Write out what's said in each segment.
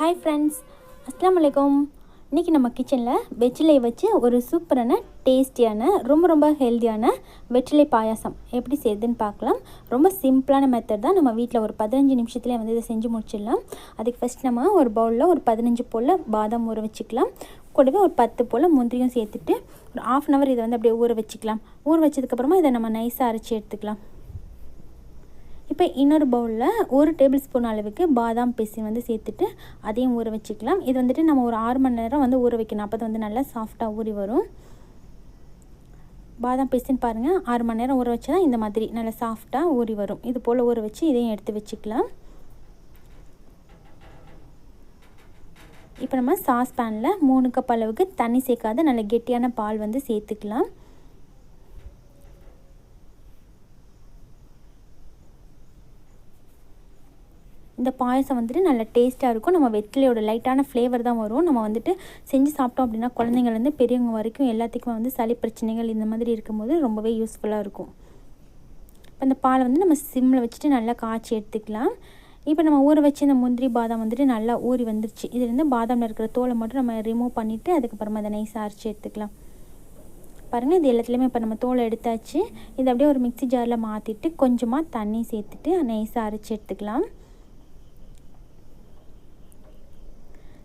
Hi friends அஸ்லாம் வலைக்கம் இன்றைக்கி நம்ம கிச்சனில் வெற்றிலை வச்சு ஒரு சூப்பரான டேஸ்டியான ரொம்ப ரொம்ப ஹெல்த்தியான வெற்றிலை பாயாசம் எப்படி செய்யுதுன்னு பார்க்கலாம். ரொம்ப சிம்பிளான மெத்தட் தான் நம்ம வீட்டில் ஒரு பதினஞ்சு நிமிஷத்துலேயே வந்து இதை செஞ்சு முடிச்சிடலாம். அதுக்கு ஃபஸ்ட் நம்ம ஒரு பவுலில் ஒரு பதினஞ்சு போல் பாதாம் ஊற வச்சுக்கலாம். கூடவே ஒரு பத்து போல் முந்திரியும் சேர்த்துட்டு ஒரு ஆஃப் அன் ஹவர் இதை வந்து அப்படியே ஊற வச்சுக்கலாம். ஊற வச்சதுக்கப்புறமா இதை நம்ம நைஸாக அரைச்சி எடுத்துக்கலாம். இப்போ இன்னொரு பவுலில் ஒரு டேபிள் ஸ்பூன் அளவுக்கு பாதாம் பிசின் வந்து சேர்த்துட்டு அதையும் ஊற வச்சுக்கலாம். இது வந்துட்டு நம்ம ஒரு ஆறு மணி நேரம் வந்து ஊற வைக்கணும். அப்போ வந்து நல்லா சாஃப்டாக ஊறி வரும். பாதாம் பிசின் பாருங்கள் ஆறு மணி நேரம் ஊற வச்சா தான் இந்த மாதிரி நல்லா சாஃப்டாக ஊறி வரும். இது போல் ஊற வச்சு இதையும் எடுத்து வச்சுக்கலாம். இப்போ நம்ம சாஸ் பேனில் மூணு கப் அளவுக்கு தண்ணி சேர்க்காத நல்ல கெட்டியான பால் வந்து சேர்த்துக்கலாம். இந்த பாயசம் வந்துட்டு நல்லா டேஸ்ட்டாக இருக்கும். நம்ம வெற்றிலையோட லைட்டான ஃப்ளேவர் தான் வரும். நம்ம வந்துட்டு செஞ்சு சாப்பிட்டோம் அப்படின்னா குழந்தைங்கள்லேருந்து பெரியவங்க வரைக்கும் எல்லாத்துக்கும் வந்து சளி பிரச்சனைகள் இந்த மாதிரி இருக்கும்போது ரொம்பவே யூஸ்ஃபுல்லாக இருக்கும். இப்போ இந்த பாலை வந்து நம்ம சிம்மில் வச்சுட்டு நல்லா காய்ச்சி எடுத்துக்கலாம். இப்போ நம்ம ஊற வச்சு இந்த முந்திரி பாதாம் வந்துட்டு நல்லா ஊறி வந்துருச்சு. இதுலேருந்து பாதாமில் இருக்கிற தோலை மட்டும் நம்ம ரிமூவ் பண்ணிவிட்டு அதுக்கப்புறமா அதை நைஸாக அரைச்சி எடுத்துக்கலாம். பாருங்கள் இது எல்லாத்துலேயுமே இப்போ நம்ம தோலை எடுத்தாச்சு. இதை அப்படியே ஒரு மிக்சி ஜாரில் மாற்றிட்டு கொஞ்சமாக தண்ணி சேர்த்துட்டு நைஸாக அரைச்சி எடுத்துக்கலாம்.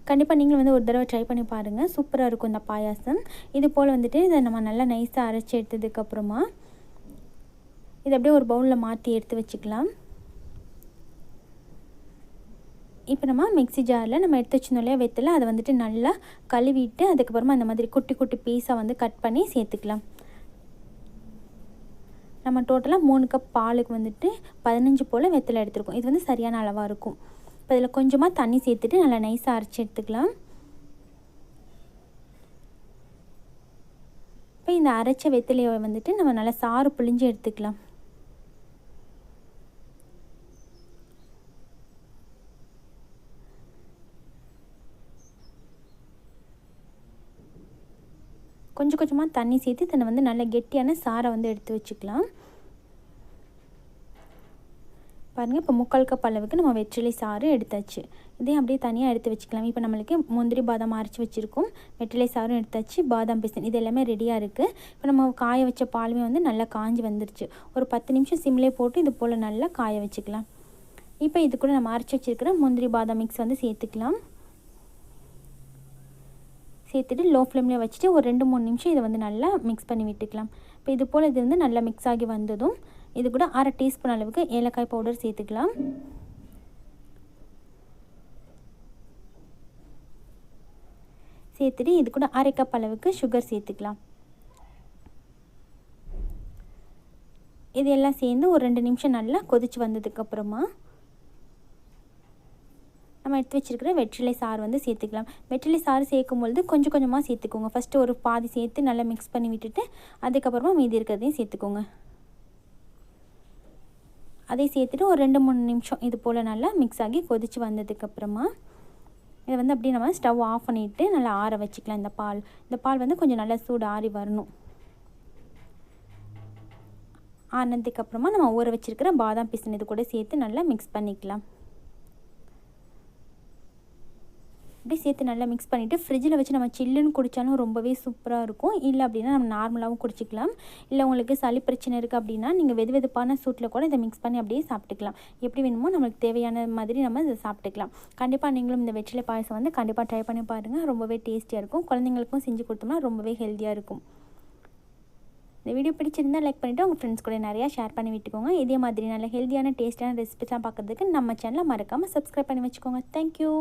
கண்டிப்பாக நீங்களும் வந்து ஒரு தடவை ட்ரை பண்ணி பாருங்கள் சூப்பராக இருக்கும் இந்த பாயாசம். இது போல் வந்துட்டு இதை நம்ம நல்லா நைஸாக அரைச்சி எடுத்ததுக்கப்புறமா இதை அப்படியே ஒரு பவுலில் மாற்றி எடுத்து வச்சுக்கலாம். இப்போ நம்ம மிக்சி ஜாரில் நம்ம எடுத்து வச்சிருந்தோம் இல்லையா வெத்தலை அதை வந்துட்டு நல்லா கழுவிட்டு அதுக்கப்புறமா அந்த மாதிரி குட்டி குட்டி பீஸாக வந்து கட் பண்ணி சேர்த்துக்கலாம். நம்ம டோட்டலாக மூணு கப் பாலுக்கு வந்துட்டு பதினஞ்சு போல் வெத்தலை எடுத்துருக்கோம். இது வந்து சரியான அளவாக இருக்கும். இப்போ இதில் கொஞ்சமாக தண்ணி சேர்த்துட்டு நல்லா நைஸாக அரைச்சி எடுத்துக்கலாம். இப்போ இந்த அரைச்ச வெத்திலையை வந்துட்டு நம்ம நல்லா சாறு புளிஞ்சு எடுத்துக்கலாம். கொஞ்சம் கொஞ்சமாக தண்ணி சேர்த்து தன்னை வந்து நல்ல கெட்டியான சாரை வந்து எடுத்து வச்சுக்கலாம். பாருங்கள் இப்போ முக்கால் கப் அளவுக்கு நம்ம வெற்றிலை சாறு எடுத்தாச்சு. இதையும் அப்படியே தனியாக எடுத்து வச்சுக்கலாம். இப்போ நம்மளுக்கு முந்திரி பாதாம் அரைச்சி வச்சுருக்கோம். வெற்றிலை சாரும் எடுத்தாச்சு பாதாம் பிசன் இது எல்லாமே ரெடியாக இருக்குது இப்போ நம்ம காய வச்ச பாலுமே வந்து நல்லா காஞ்சி வந்துருச்சு. ஒரு பத்து நிமிஷம் சிம்லே போட்டு இது போல் நல்லா காய வச்சுக்கலாம். இப்போ இது கூட நம்ம அரைச்சி வச்சுருக்கிற முந்திரி பாதாம் மிக்ஸ் வந்து சேர்த்துக்கலாம். சேர்த்துட்டு லோ ஃப்ளேமில் வச்சுட்டு ஒரு ரெண்டு மூணு நிமிஷம் இதை வந்து நல்லா மிக்ஸ் பண்ணி விட்டுக்கலாம். இப்போ இது போல் இது வந்து நல்லா மிக்ஸ் ஆகி வந்ததும் இது கூட அரை டீஸ்பூன் அளவுக்கு ஏலக்காய் பவுடர் சேர்த்துக்கலாம். சேர்த்துட்டு இது கூட அரை கப் அளவுக்கு சுகர் சேர்த்துக்கலாம். இது எல்லாம் சேர்ந்து ஒரு ரெண்டு நிமிஷம் நல்லா கொதிச்சு வந்ததுக்கப்புறமா நம்ம எடுத்து வச்சுருக்கிற வெற்றிலை சாறு வந்து சேர்த்துக்கலாம். வெற்றிலை சாறு சேர்க்கும் பொழுது கொஞ்சம் கொஞ்சமாக சேர்த்துக்கோங்க. ஃபஸ்ட்டு ஒரு பாதி சேர்த்து நல்லா மிக்ஸ் பண்ணி விட்டுட்டு அதுக்கப்புறமா மீதி இருக்கிறதையும் சேர்த்துக்கோங்க. அதை சேர்த்துட்டு ஒரு ரெண்டு மூணு நிமிஷம் இது போல் நல்லா மிக்ஸ் ஆகி கொதித்து வந்ததுக்கப்புறமா இதை வந்து அப்படியே நம்ம ஸ்டவ் ஆஃப் பண்ணிவிட்டு நல்லா ஆற வச்சுக்கலாம். இந்த பால் இந்த பால் வந்து கொஞ்சம் நல்லா சூடு ஆறி வரணும். ஆனதுக்கப்புறமா நம்ம ஊற வச்சுருக்கிற பாதாம் பிசின் இது கூட சேர்த்து நல்லா மிக்ஸ் பண்ணிக்கலாம். அப்படியே சேர்த்து நல்லா மிக்ஸ் பண்ணிவிட்டு ஃப்ரிட்ஜில் வச்சு நம்ம சில்லுன்னு குடித்தாலும் ரொம்பவே சூப்பராக இருக்கும். இல்லை அப்படின்னா நம்ம நார்மலாகவும் குடிச்சிக்கலாம். இல்லை உங்களுக்கு சளி பிரச்சனை இருக்குது அப்படின்னா நீங்கள் வெது வெதுப்பான சூட்டில் கூட இதை மிக்ஸ் பண்ணி அப்படியே சாப்பிட்டுக்கலாம். எப்படி வேணுமோ நம்மளுக்கு தேவையான மாதிரி நம்ம இதை சாப்பிட்டுக்கலாம். கண்டிப்பாக நீங்களும் இந்த வெற்றிலை பாயசம் வந்து கண்டிப்பாக ட்ரை பண்ணி பாருங்கள் ரொம்பவே டேஸ்டியாக இருக்கும். குழந்தைங்களுக்கும் செஞ்சு கொடுத்தோம்னா ரொம்பவே ஹெல்த்தியாக இருக்கும். இந்த வீடியோ பிடிச்சிருந்தால் லைக் பண்ணிவிட்டு உங்கள் ஃப்ரெண்ட்ஸ் கூட நிறையா ஷேர் பண்ணி விட்டுக்கோங்க. இதே மாதிரி நல்ல ஹெல்த்தியான டேஸ்ட்டான ரெசிபிஸ்லாம் பார்க்குறதுக்கு நம்ம சேனலை மறக்காமல் சப்ஸ்கிரைப் பண்ணி வச்சுக்கோங்க. தேங்க்யூ